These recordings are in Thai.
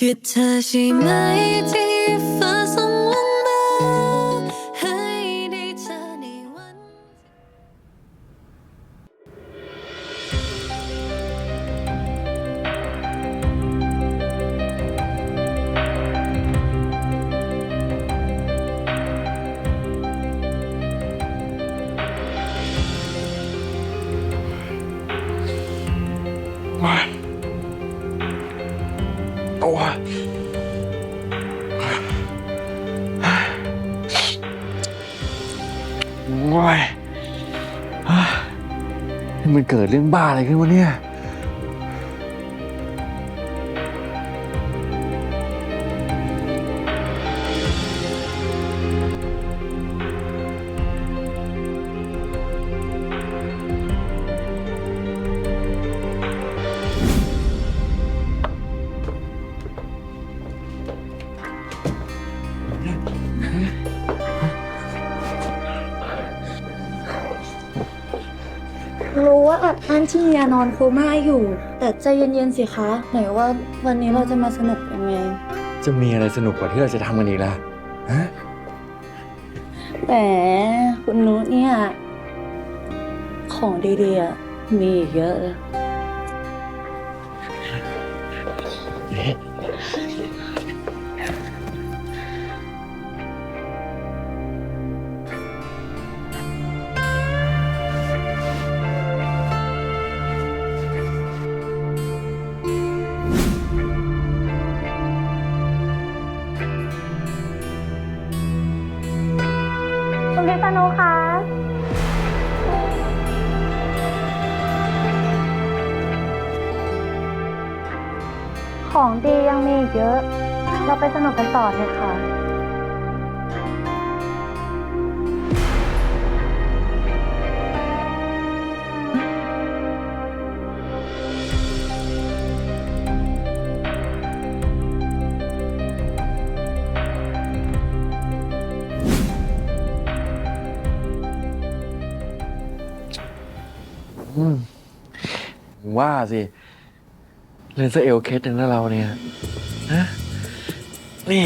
คือเธอใช่ไหมที่ฟ้าส่ง ดเรื่องบ้าอะไรขึ้นวะเนี่ยาอัดอั้นที่เมียนอนโคม่าอยู่ แต่ใจเย็นๆสิคะ ไหนว่าวันนี้เราจะมาสนุกยังไง จะมีอะไรสนุกกว่าที่เราจะทำกันอีกล่ะฮะแหมคุณนุชเนี่ย ของดีๆอะมีอีกเยอะเลย คุณพิษณุคะของดียังมีอีกเยอะ เราไปสนุกกันต่อเถอะค่ะ ว่าสิเล่นซะเอลเคสหนึ่งแล้วเราเนี่ยฮะนี่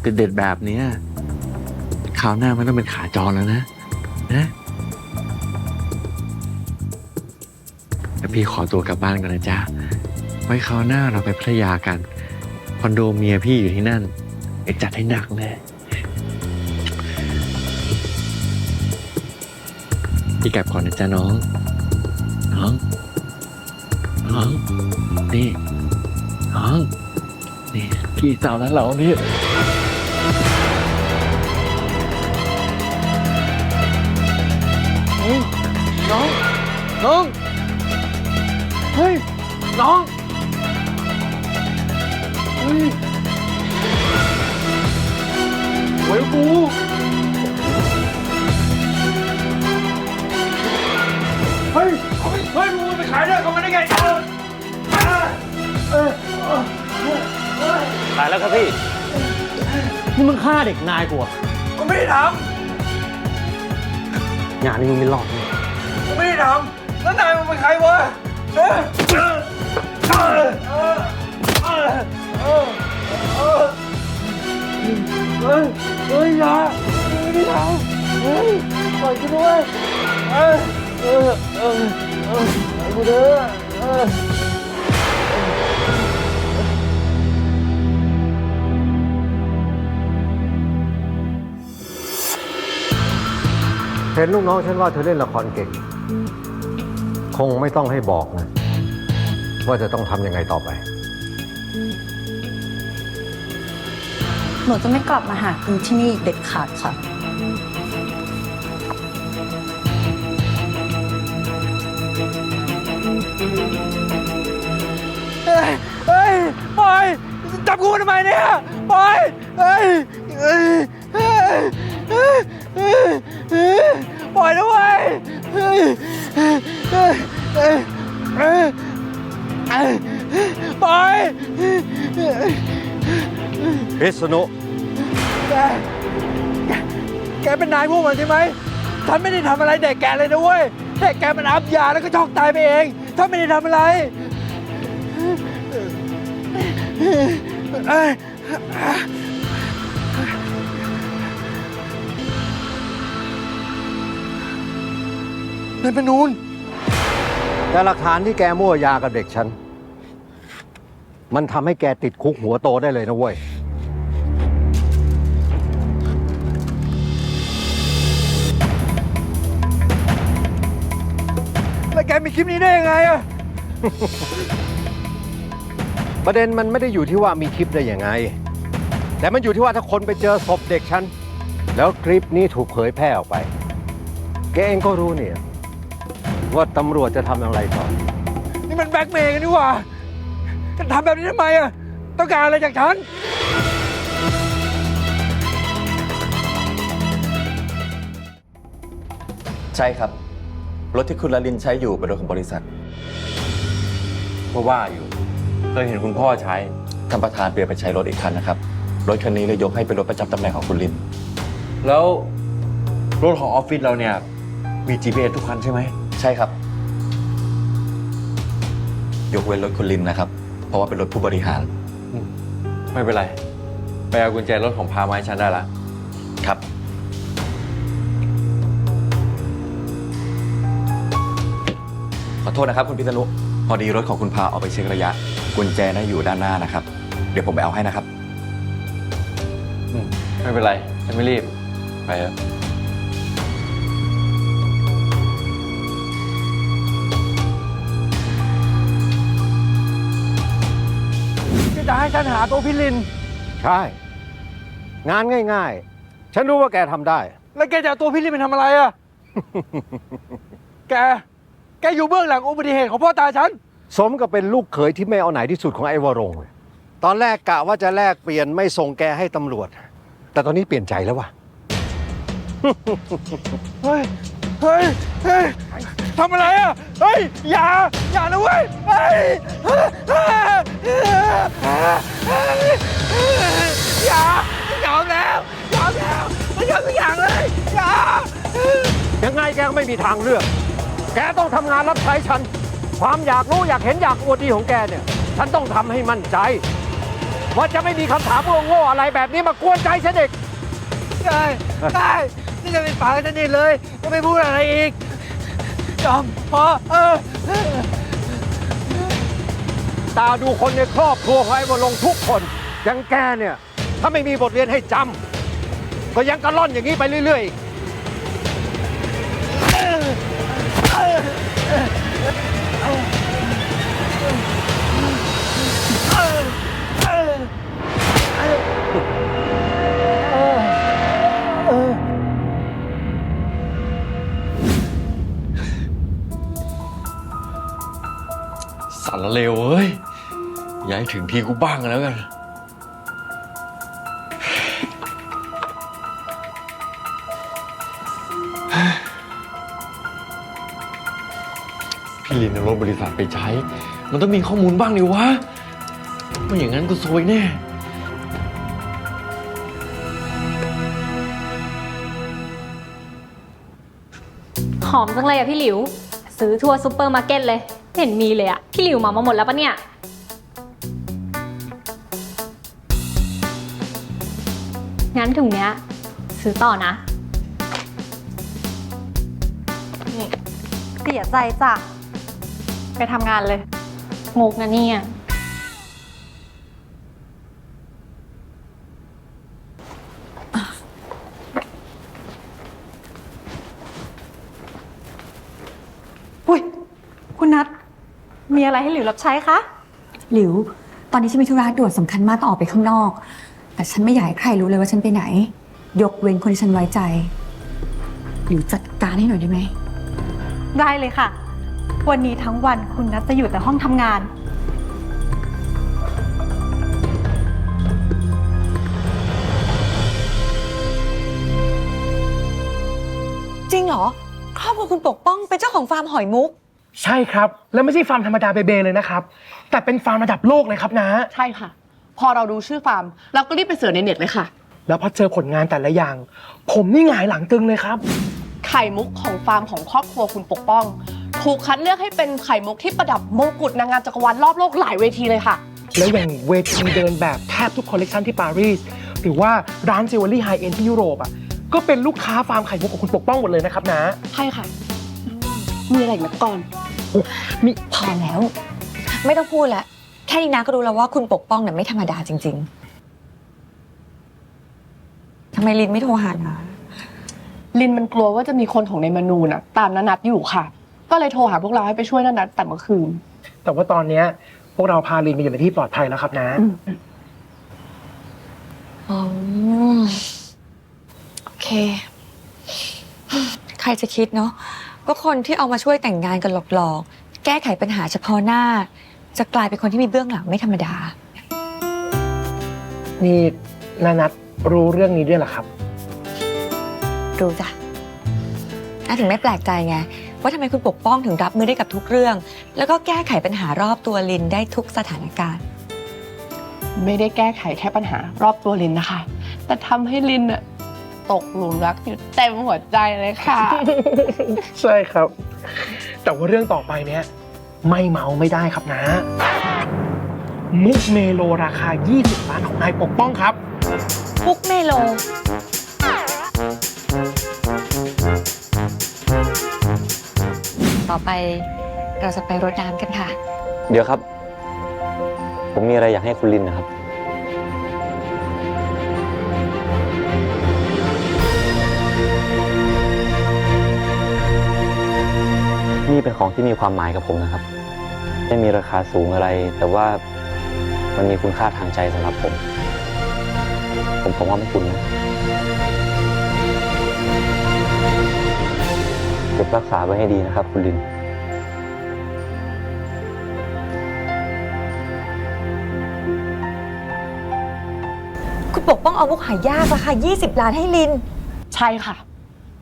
เด็ดๆแบบนี้คราวหน้ามันต้องเป็นขาจรแล้วนะ นะแล้วพี่ขอตัวกลับบ้านกันนะจ๊ะ ไว้คราวหน้าเราไปพัทยากัน คอนโดเมียพี่อยู่ที่นั่นเอกจัดให้หนักแน่ พี่กลับก่อนนะจ๊ะน้อง น้อง น้อง นี่ น้อง นี่พี่สาวแล้วเราเนี่เฮ้ยน้อง น้อง เฮ้ย น้องเฮ้ยเว้ยกู เฮ้ยเฮ้ยเฮ้ยมึงไปขายได้เขามาได้ไงเออเออเออเออตายแล้วครับพี่ นี่มึงฆ่าเด็กนายกูอะกูไม่ได้ทงานนี้มึงไม่รอดแน่ำกูไม่ได้ทำแล้วนายมึงเป็นใครวะเออเออเออเออเออเออเออเฮ้ยเฮ้ยอย่าไม่ได้ทำเฮ้ยปล่อยกูด้วยเออเออเออ เออปล่อยกูเถอเออเห็นลูกน้องฉันว่าเธอเล่นละครเก่ง คงไม่ต้องให้บอกนะ ว่าจะต้องทำยังไงต่อไป หนูจะไม่กลับมาหาคุณที่นี่อีกเด็ดขาดค่ะ เฮ้ยเฮ้ยปล่อยจับกูทำไมเนี่ยปล่อยเฮ้ยเฮ้ยเฮ้ยเฮ้ยเฮ้ยเฮ้ยปล่อยด้วยเฮ้ยเฮ้ยเฮ้ยเฮ้ยเฮ้ยเฮ้ยปล่อยพิษณุแกแกเป็นนายพวกมันใช่ไหมฉันไม่ได้ทำอะไรเด็กแกเลยนะเว้ยเด็กแกมันอับยาแล้วก็ช็อกตายไปเอง ถ้าไม่ได้ทำอะไรเอ้ยนายป็นนูน แต่หลักฐานที่แกมั่วยากับเด็กฉัน มันทำให้แกติดคุกหัวโตได้เลยนะเว้ย มีคลิปนี้ได้ยังไงอะประเด็นมันไม่ได้อยู่ที่ว่ามีคลิปได้ยังไง แต่มันอยู่ที่ว่าถ้าคนไปเจอศพเด็กฉัน แล้วคลิปนี้ถูกเผยแพร่ออกไป แกเองก็รู้เนี่ย ว่าตำรวจจะทำอย่างไรต่อ นี่มันแบล็กเมย์กันนี่หว่าจะทำแบบนี้ทำไมอะต้องการอะไรจากฉัน ใช่ครับ รถที่คุณลลินใช้อยู่เป็นรถของบริษัทเพราะว่าอยู่เคยเห็นคุณพ่อใช้ ท่านประธานเปลี่ยนไปใช้รถอีกคันนะครับ รถคันนี้เลยยกให้เป็นรถประจำตำแหน่งของคุณลิน แล้วรถของออฟฟิศเราเนี่ยมี GPS ทุกคันใช่ไหมใช่ครับ ยกเว้นรถคุณลินนะครับ เพราะว่าเป็นรถผู้บริหาร ไม่เป็นไร ไปเอากุญแจรถของพามาให้ฉันได้ละครับ โทษนะครับคุณพิษณุพอดีรถของคุณพาออกไปเช็คระยะ กุญแจน่าอยู่ด้านหน้านะครับ เดี๋ยวผมไปเอาให้นะครับ อืมไม่เป็นไรฉันไม่รีบ ไปเถอะจะให้ฉันหาตัวพี่ลิน ใช่ งานง่าย ๆ ฉันรู้ว่าแกทำได้ แล้วแกจะเอาตัวพี่ลินไปทำอะไรอะ แก แกอยู่เบื้องหลังอุบัติเหตุของพ่อตาฉัน สมกับเป็นลูกเขยที่ไม่เอาไหนที่สุดของไอ้วรงค์เลยตอนแรกกะว่าจะแลกเปลี่ยนไม่ส่งแกให้ตำรวจ แต่ตอนนี้เปลี่ยนใจแล้วว่ะ เฮ้ย เฮ้ย เฮ้ยทำอะไรอะ เฮ้ย อย่า อย่านะเว้ย เฮ้ย อย่ายอมแล้วยอมแล้วไม่ยอมทุกอย่างเลย อย่า ยังไงแกก็ไม่มีทางเลือก แกต้องทำงานรับใช้ฉัน ความอยากรู้อยากเห็นอยากอวดดีของแกเนี่ย ฉันต้องทำให้มั่นใจ ว่าจะไม่มีคำถามโง่ๆอะไรแบบนี้มากวนใจฉันอีกได้ได้นี่จะเป็นปากกันสนิทเลยจะไม่พูดอะไรอีกยอมพอเออตาดูคนในครอบครัวของไอ้วรงค์ทุกคนอยังแกเนี่ย ถ้าไม่มีบทเรียนให้จำก็ยังกระล่อนอย่างนี้ไปเรื่อยๆ สารเลวเอ้ยย่าให้ถึงที่กูบ้างแล้วกัน พี่ลินเอารถบริษัทไปใช้ มันต้องมีข้อมูลบ้างดิวะ ไม่อย่างนั้นกูซวยแน่ หอมจังเลยอะพี่หลิว ซื้อทั่วซูเปอร์มาร์เก็ตเลยไม่เห็นมีเลยอะพี่หลิวเหมามาหมดแล้วปะเนี่ย งั้นถุงเนี้ย ซื้อต่อนะ เสียใจจ้ะ ไปทำงานเลยงกนะเนี่ย อุ้ย คุณนัท มีอะไรให้หลิวรับใช้คะ หลิว ตอนนี้ฉันมีธุระด่วนสำคัญมากต้องออกไปข้างนอก แต่ฉันไม่อยากให้ใครรู้เลยว่าฉันไปไหน ยกเว้นคนที่ฉันไว้ใจ หลิวจัดการให้หน่อยได้ไหม ได้เลยค่ะ วันนี้ทั้งวันคุณนัทจะอยู่แต่ห้องทำงาน จริงเหรอ ครอบครัวคุณปกป้องเป็นเจ้าของฟาร์มหอยมุก ใช่ครับ แล้วไม่ใช่ฟาร์มธรรมดาเบเบเลยนะครับ แต่เป็นฟาร์มระดับโลกเลยครับนะใช่ค่ะ พอเราดูชื่อฟาร์ม เราก็รีบไปเสิร์ชในเน็ตเลยค่ะ แล้วพอเจอผลงานแต่ละอย่าง ผมนี่หงายหลังตึงเลยครับ ไข่มุกของฟาร์มของครอบครัวคุณปกป้อง ถูกคัดเลือกให้เป็นไข่มุกที่ประดับมงกุฎนางงามจักรวาลรอบโลกหลายเวทีเลยค่ะ แล้วอย่างเวทีเดินแบบแทบทุกคอลเลกชันที่ปารีสหรือว่าร้านจิวเวลรี่ไฮเอ็นที่ยุโรปอะก็เป็นลูกค้าฟาร์มไข่มุกของคุณปกป้องหมดเลยนะครับนะ ใช่ค่ะ มีอะไรอีกไหมก่อนพอแล้ว ไม่ต้องพูดละแค่นี้นะก็รู้แล้วว่าคุณปกป้องเนี่ยไม่ธรรมดาจริง ๆทำไมลินไม่โทรหานะ ลินมันกลัวว่าจะมีคนของในมนูน่ะ ตามนันนัดอยู่ค่ะ ก็เลยโทรหาพวกเราให้ไปช่วยนันนัดแต่เมื่อคืน แต่ว่าตอนเนี้ย พวกเราพาลินไปอยู่ในที่ปลอดภัยแล้วครับนะอ๋อโอเค ใครจะคิดเนาะว่าคนที่เอามาช่วยแต่งงานกันหลอกๆ แก้ไขปัญหาเฉพาะหน้า จะกลายเป็นคนที่มีเบื้องหลังไม่ธรรมดา นี่นานัทรู้เรื่องนี้ด้วยเหรอครับ รู้จ้ะน่าถึงไม่แปลกใจไง ว่าทำไมคุณปกป้องถึงรับมือได้กับทุกเรื่อง แล้วก็แก้ไขปัญหารอบตัวลินได้ทุกสถานการณ์ ไม่ได้แก้ไขแค่ปัญหารอบตัวลินนะคะ แต่ทำให้ลินน่ะตกหลุมรักอยู่เต็มหัวใจเลยค่ะ ใช่ครับ แต่ว่าเรื่องต่อไปเนี้ยไม่เมาไม่ได้ครับนะ มุกเมโลราคา 20 ล้านของนายปกป้องครับ พุกเมโล ต่อไป เราจะไปรดน้ำกันค่ะ เดี๋ยวครับ ผมมีอะไรอยากให้คุณลินนะครับ นี่เป็นของที่มีความหมายกับผมนะครับ ไม่มีราคาสูงอะไร แต่ว่ามันมีคุณค่าทางใจสำหรับผม ผมผมว่าไม่คุณนะ เก็บรักษาไว้ให้ดีนะครับคุณลิน คุณปกป้องเอามุกหายากราคา20 ล้านให้ลิน ใช่ค่ะ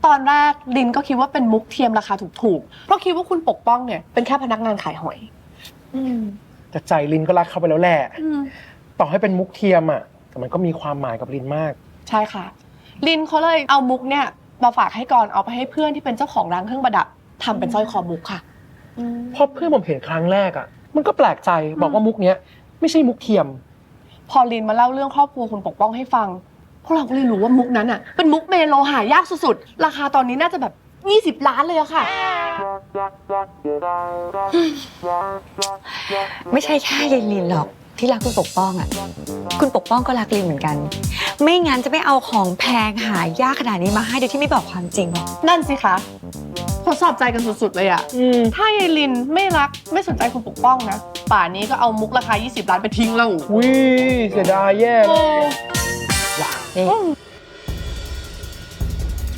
ตอนแรกลินก็คิดว่าเป็นมุกเทียมราคาถูกๆ เพราะคิดว่าคุณปกป้องเนี่ยเป็นแค่พนักงานขายหอยแต่ใจลินก็รักเขาไปแล้วแหละต่อให้เป็นมุกเทียมอะ แต่มันก็มีความหมายกับลินมาก ใช่ค่ะ ลินเขาเลยเอามุกเนี่ย มาฝากให้ก่อนเอาไปให้เพื่อนที่เป็นเจ้าของร้านเครื่องประดับทำเป็นสร้อยคอมุกค่ะ พอเพื่อนผมเห็นครั้งแรกอะ มันก็แปลกใจบอกว่ามุกเนี้ยไม่ใช่มุกเทียม พอลินมาเล่าเรื่องครอบครัวคุณปกป้องให้ฟัง พวกเราก็เลยรู้ว่ามุกนั้นอะ เป็นมุกเมโลหายากสุดๆ ราคาตอนนี้น่าจะแบบ 20 ล้านเลยอะค่ะ ไม่ใช่แค่ลินลินหรอก ที่รักคุณปกป้องอะคุณปกป้องก็รักลินเหมือนกัน ไม่งั้นจะไม่เอาของแพงหายากขนาดนี้มาให้โดยที่ไม่บอกความจริงหรอกนั่นสิคะทดสอบใจกันสุดๆเลยอะถ้ายายลินไม่รักไม่สนใจคุณปกป้องนะ ป่านนี้ก็เอามุกราคา 20 ล้านไปทิ้งแล้ววิเสียดายแย่เลย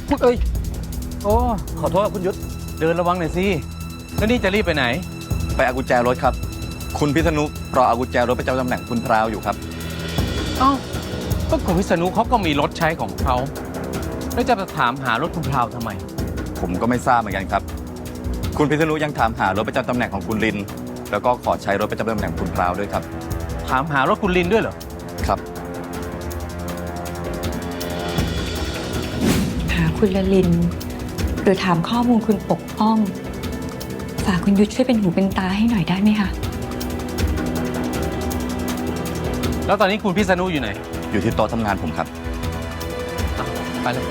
นี่เอ้ยโอ้ขอโทษครับคุณยุทธเดินระวังหน่อยสิแล้วนี่จะรีบไปไหน ไปเอากุญแจรถครับ คุณพิษณุรอเอากุญแจรถประจำตำแหน่งคุณพราวอยู่ครับ เอ้าก็คุณวิษณุเขาก็มีรถใช้ของเขา แล้วจะมาถามหารถคุณพราวทำไม ผมก็ไม่ทราบเหมือนกันครับ คุณพิษณุยังถามหารถประจำตำแหน่งของคุณลิน แล้วก็ขอใช้รถประจำตำแหน่งคุณพราวด้วยครับ ถามหารถคุณลินด้วยเหรอ ครับ หาคุณละลิน หรือถามข้อมูลคุณปกป้อง ฝากคุณยุทธช่วยเป็นหูเป็นตาให้หน่อยได้ไหมคะ แล้วตอนนี้คุณพิษณุอยู่ไหน อยู่ที่โต๊ะทำงานผมครับอะไปเลย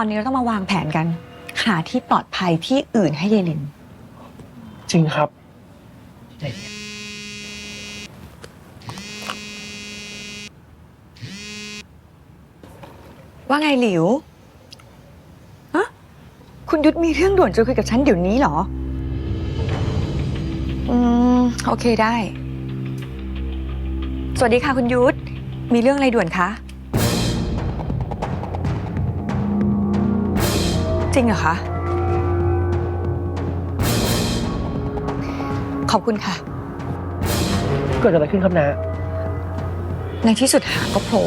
อนนี้เราต้องมาวางแผนกัน หาที่ปลอดภัยที่อื่นให้เยลิน จริงครับ ว่าไงหลิวฮะคุณยุทธมีเรื่องด่วนจะคุยกับฉันเดี๋ยวนี้เหรอ อืม โอเคได้ สวัสดีค่ะคุณยุทธ มีเรื่องอะไรด่วนคะ จริงเหรอคะ ขอบคุณค่ะ เกิดอะไรขึ้นครับนาในที่สุดหางก็โผล่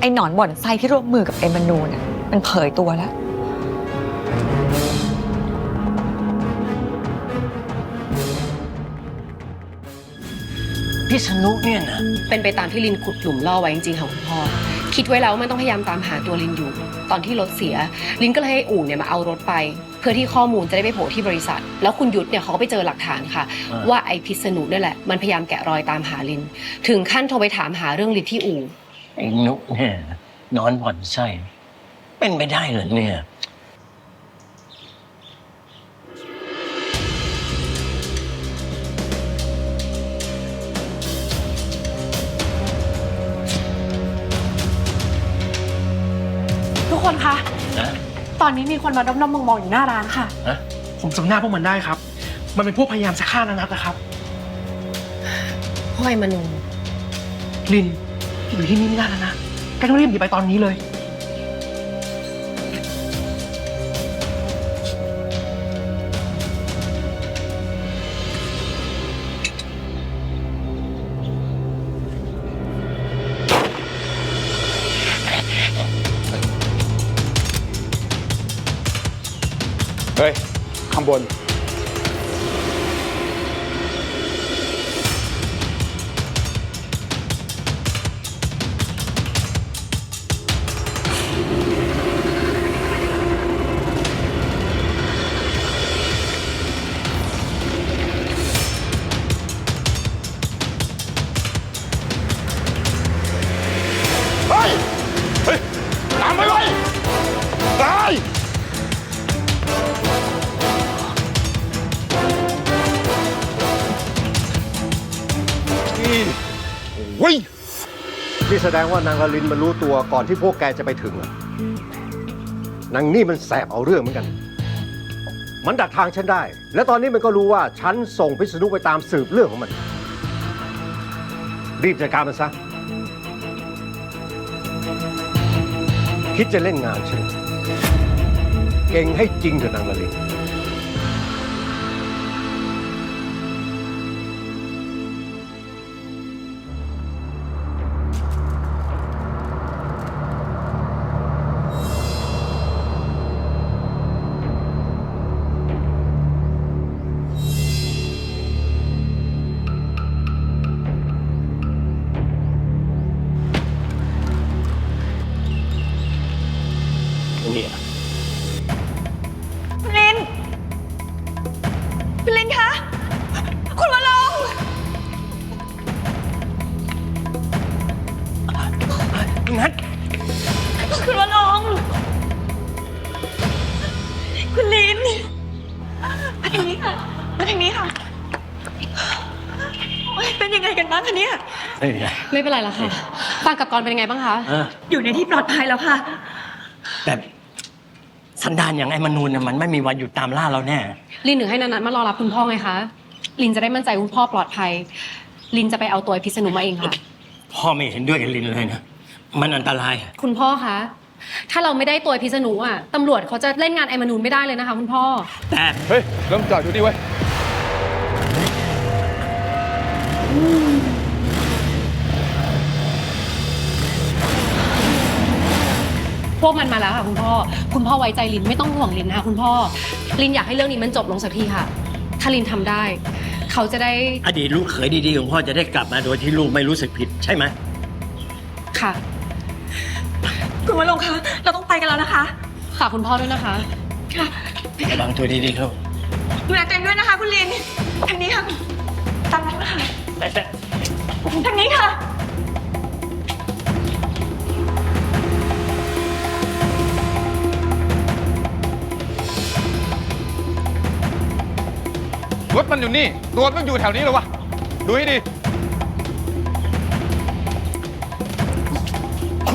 ไอ้หนอนบ่อนไส้ที่ร่วมมือกับเอมานูนน่ะมันเผยตัวแล้วพี่สนุเนี่ยนะ เป็นไปตามที่ลินขุดหลุมล่อไว้จริงๆค่ะคุณพ่อ คิดไว้แล้วว่ามันต้องพยายามตามหาตัวลินอยู่ ตอนที่รถเสีย ลินก็เลยให้อู่เนี่ยมาเอารถไป เพื่อที่ข้อมูลจะได้ไปโผล่ที่บริษัท แล้วคุณยุทธเนี่ยเขาก็ไปเจอหลักฐานค่ะ อ่า ว่าไอพิษณุนั่นแหละมันพยายามแกะรอยตามหาลิน ถึงขั้นโทรไปถามหาเรื่องลินที่อู่ ไอ้นุเนี่ยนอนบ่อนไส้เป็นไปได้เหรอเนี่ย ตอนนี้มีคนมาด้อมๆมองๆอยู่หน้าร้านค่ะ ฮะผมจำหน้าพวกมันได้ครับ มันเป็นพวกพยายามจะฆ่านานัทนะครับพวกไอ้มนูลินอยู่ที่นี่ไม่ได้แล้วนะแกต้องรีบหนีไปตอนนี้เลย เฮ้ยนี่แสดงว่านางละลินมันรู้ตัวก่อนที่พวกแกจะไปถึงเหรอนางนี่มันแสบเอาเรื่องเหมือนกัน มันดักทางฉันได้ และตอนนี้มันก็รู้ว่าฉันส่งพิษณุไปตามสืบเรื่องของมัน รีบจัดการมันซะ คิดจะเล่นงานฉัน เก่งให้จริงเถอะนางละลิน รละค่ะฟังกับกรเป็นยังไงบ้างคะเอออยู่ในที่ปลอดภัยแล้วค่ะ แต่สันดานอย่างไอ้มนูนน่ะมันไม่มีวันหยุดตามล่าเราแน่ ลินถึงให้นันนัทมารอรับคุณพ่อไงคะ ลินจะได้มั่นใจคุณพ่อปลอดภัย ลินจะไปเอาตัวไอ้พิษณุมาเองค่ะ พ่อไม่เห็นด้วยกับลินเลยนะ มันอันตรายคุณพ่อคะ ถ้าเราไม่ได้ตัวไอ้พิษณุอะตำรวจเขาจะเล่นงานไอ้มนูนไม่ได้เลยนะคะ คุณพ่อ แต่ เฮ้ยเริ่มจอดอยู่นี่ไว้ย มันมาแล้วค่ะคุณพ่อ คุณพ่อไว้ใจลินไม่ต้องห่วงลินนะคะคุณพ่อ ลินอยากให้เรื่องนี้มันจบลงสักทีค่ะ ถ้าลินทำได้ เขาจะได้อดีตลูกเขยดีๆของพ่อจะได้กลับมาโดยที่ลูกไม่รู้สึกผิดใช่ไหมค่ะ คุณมาลงคะ เราต้องไปกันแล้วนะคะ ฝากคุณพ่อด้วยนะคะ ค่ะระวังตัวดีๆครับดูแลตัวเองด้วยนะคะ คุณลิน ทางนี้ค่ะตามนั้นนะคะ แต่แต่ทางนี้ค่ะ รถมันอยู่นี่ตัวมันอยู่แถวนี้เลยวะดูให้ดี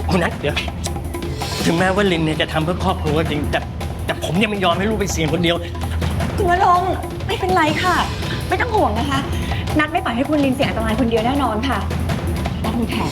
คุณนัทเดี๋ยว ถึงแม้ว่าลินเนี่ยจะทำเพื่อครอบครัวก็จริง แต่แต่ผมยังไม่ยอมให้ลูกไปเสี่ยงคนเดียว คุณวรงค์ไม่เป็นไรค่ะ ไม่ต้องห่วงนะคะ นัดไม่ปล่อยให้คุณลินเสี่ยงอันตรายคนเดียวแน่นอนค่ะ นัดมีแผน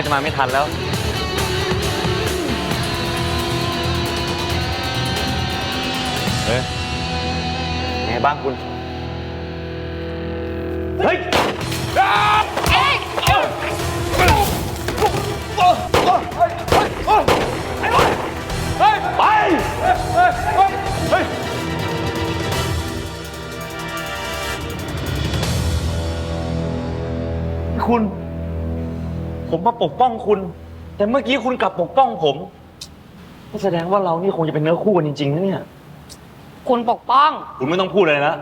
ว่าจะมาไม่ทันแล้ว เฮ้ยไงบ้างคุณ ผมมาปกป้องคุณ แต่เมื่อกี้คุณกลับปกป้องผมก็แสดงว่าเรานี่คงจะเป็นเนื้อคู่กันจริงๆนะเนี่ย คุณปกป้อง คุณไม่ต้องพูดเลยนะ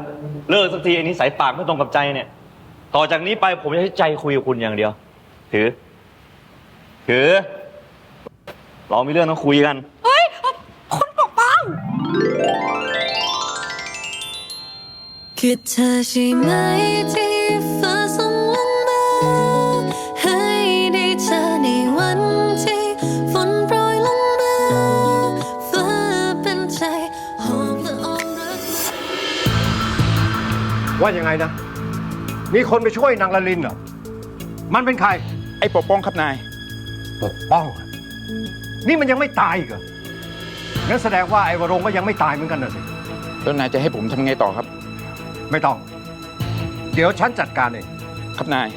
เลิกสักทีไอ้นิสัยปากไม่ตรงกับใจเนี่ย ต่อจากนี้ไปผมจะให้ใจคุยกับคุณอย่างเดียว ถือ ถือ เรามีเรื่องต้องคุยกัน เฮ้ย คุณปกป้อง คือเธอใช่ไหม ว่ายังไงนะ มีคนไปช่วยนางละลินเหรอ มันเป็นใคร ไอ้ปกป้องครับนาย ปกป้องอะนี่มันยังไม่ตายอีกเหรองั้นแสดงว่าไอ้วรงค์ก็ยังไม่ตายเหมือนกันน่ะสิ แล้วนายจะให้ผมทำไงต่อครับ ไม่ต้อง เดี๋ยวฉันจัดการเอง ครับนาย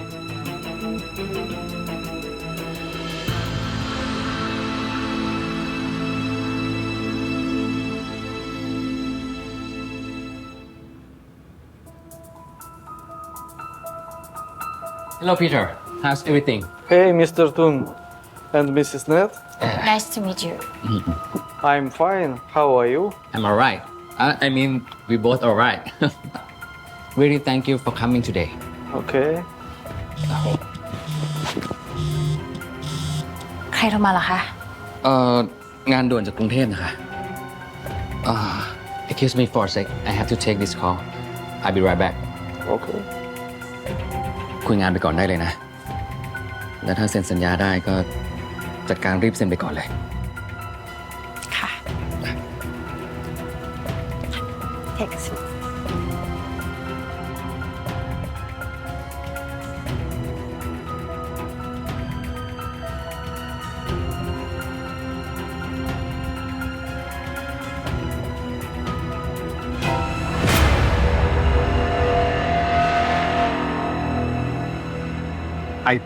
Hello, Peter. How's everything? Hey, Mr. Toon and Mrs. Ned. Nice to meet you I'm fine. How are you? I'm alright. I, I mean, we both alright. really, thank you for coming today. Okay. ใครโทรมาเหรอคะ เอ่องานด่วนจากกรุงเทพนะคะอ่า excuse me for a sec I have to take this call I'll be right back Okay. คุยงานไปก่อนได้เลยนะ แล้วถ้าเซ็นสัญญาได้ก็จัดการรีบเซ็นไปก่อนเลย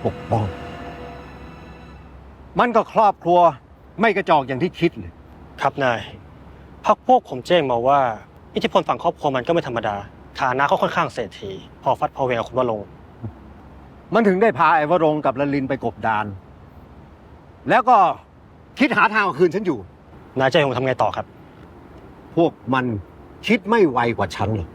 ปกป้อง มันก็ครอบครัวไม่กระจอกอย่างที่คิดเลย ครับนายพักพวกผมแจ้งมาว่า อิทธิพลฝั่งครอบครัวมันก็ไม่ธรรมดา ฐานะเขาค่อนข้างเศรษฐี พอฟัดพอเวงกับคุณว่าลงค์มันถึงได้พาไอ้วรงค์กับละลินไปกบดาน แล้วก็คิดหาทางเอาคืนฉันอยู่ นายจะให้ผมทำไงต่อครับ พวกมันคิดไม่ไวกว่าฉันหรอก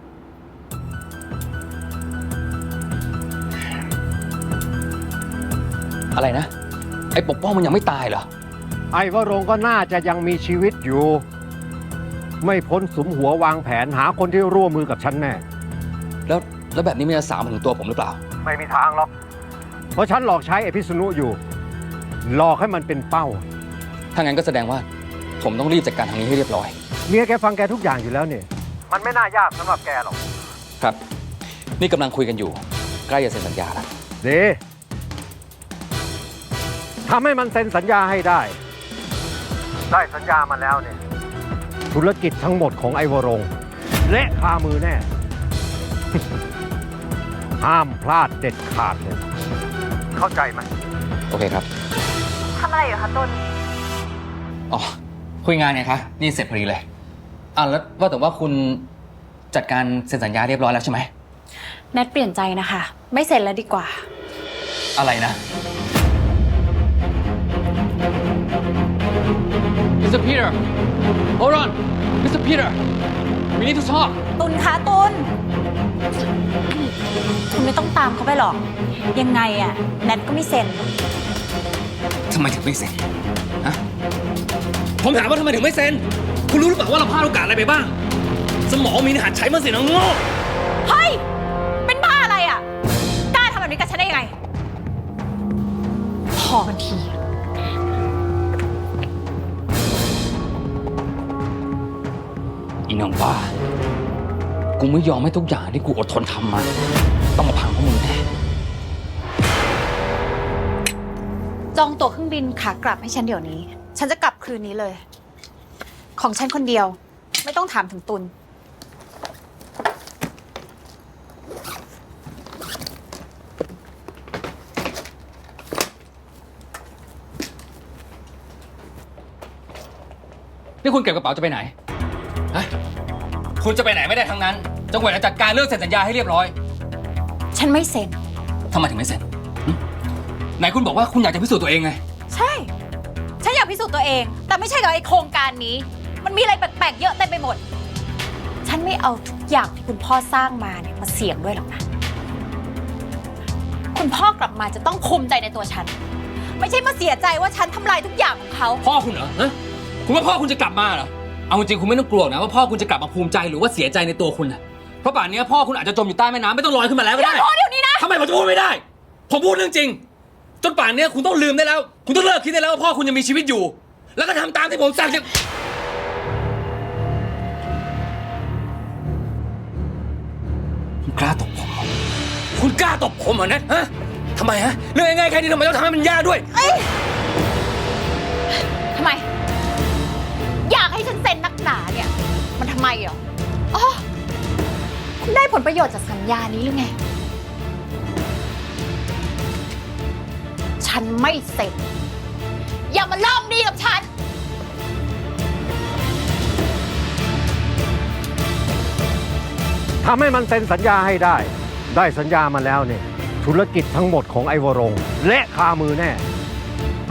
อะไรนะ ไอ้ปกป้องมันยังไม่ตายเหรอ ไอ้วรงค์ก็น่าจะยังมีชีวิตอยู่ ไม่พ้นสุมหัววางแผนหาคนที่ร่วมมือกับฉันแน่ แล้วแล้วแบบนี้มันจะสาวมาถึงตัวผมหรือเปล่า ไม่มีทางหรอก เพราะฉันหลอกใช้ไอ้พิษณุอยู่ หลอกให้มันเป็นเป้า ถ้างั้นก็แสดงว่า ผมต้องรีบจัดการทางนี้ให้เรียบร้อย เมียแกฟังแกทุกอย่างอยู่แล้วเนี่ย มันไม่น่ายากสำหรับแกหรอก ครับ นี่กำลังคุยกันอยู่ ใกล้จะเซ็นสัญญาแล้ว ดี ทำให้มันเซ็นสัญญาให้ได้ ได้สัญญามาแล้วเนี่ย ธุรกิจทั้งหมดของไอ้วรงค์และคามือแน่ ห้ามพลาดเด็ดขาดเลย เข้าใจไหมโอเคครับทำอะไรเหรอคะต้น อ๋อคุยงานไงคะ นี่เสร็จพอดีเลยอะแล้วว่าแต่ว่าคุณจัดการเซ็นสัญญาเรียบร้อยแล้วใช่ไหมแนทเปลี่ยนใจนะคะ ไม่เสร็จแล้วดีกว่า อะไรนะ Mr. Peter hold on Mr. Peter we need to talk ตุนคะตุน คุณไม่ต้องตามเขาไปหรอก ยังไงอะแนทก็ไม่เซ็น ทำไมถึงไม่เซ็นฮะผมถามว่าทำไมถึงไม่เซ็น คุณรู้หรือเปล่าว่าเราพลาดโอกาสอะไรไปบ้าง สมองมีหัดใช้มันสินะโง่ เฮ้ย อีน้องบ้ากูไม่ยอมให้ทุกอย่างที่กูอดทนทำมา ต้องมาพังเพราะมึงแน่จองตั๋วเครื่องบินขากลับให้ฉันเดี๋ยวนี้ ฉันจะกลับคืนนี้เลย ของฉันคนเดียว ไม่ต้องถามถึงตุนนี่คุณเก็บกระเป๋าจะไปไหนฮะ คุณจะไปไหนไม่ได้ทั้งนั้นจนกว่าจะจัดการเรื่องเซ็นสัญญาให้เรียบร้อยฉันไม่เซ็น ทำไมถึงไม่เซ็นหึไหนคุณบอกว่าคุณอยากจะพิสูจน์ตัวเองไง ใช่ ฉันอยากพิสูจน์ตัวเอง แต่ไม่ใช่กับไอ้โครงการนี้ มันมีอะไรแปลกๆเยอะเต็มไปหมด ฉันไม่เอาทุกอย่างที่คุณพ่อสร้างมาเนี่ยมาเสี่ยงด้วยหรอกนะ คุณพ่อกลับมาจะต้องภูมิใจในตัวฉัน ไม่ใช่มาเสียใจว่าฉันทำลายทุกอย่างของเขา พ่อคุณเหรอฮะคุณว่าพ่อคุณจะกลับมาเหรอ เอาจริงคุณไม่ต้องกลัวนะว่าพ่อคุณจะกลับมาภูมิใจหรือว่าเสียใจในตัวคุณนะเพราะป่านนี้พ่อคุณอาจจะจมอยู่ใต้แม่น้ำไม่ต้องลอยขึ้นมาแล้วก็ได้อย่าพูดเดี๋ยวนี้นะ ทำไมผมจะพูดไม่ได้ ผมพูดเรื่องจริง จนป่านนี้คุณต้องลืมได้แล้ว คุณต้องเลิกคิดได้แล้วว่าพ่อคุณยังมีชีวิตอยู่ แล้วก็ทำตามที่ผมสั่งเนี่ยคุณกล้าตบผมเหรอคุณกล้าตบผมเหรอเนทฮะทำไมฮะ เรื่องง่ายๆแค่นี้ทำไมต้องทำให้มันยากด้วย ทำไมอยากให้ฉัน เซ็นนักหนาเนี่ย มันทำไมเหรออ๋อคุณได้ผลประโยชน์จากสัญญานี้หรือไง ฉันไม่เซ็นอย่ามาลอบดีกับฉัน ทำให้มันเซ็นสัญญาให้ได้ ได้สัญญามาแล้วเนี่ยธุรกิจทั้งหมดของไอ้วรงค์และคามือแน่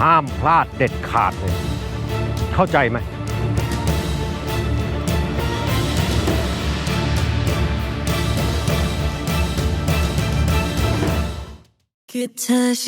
ห้ามพลาดเด็ดขาดเลย เข้าใจไหม คือเธอใ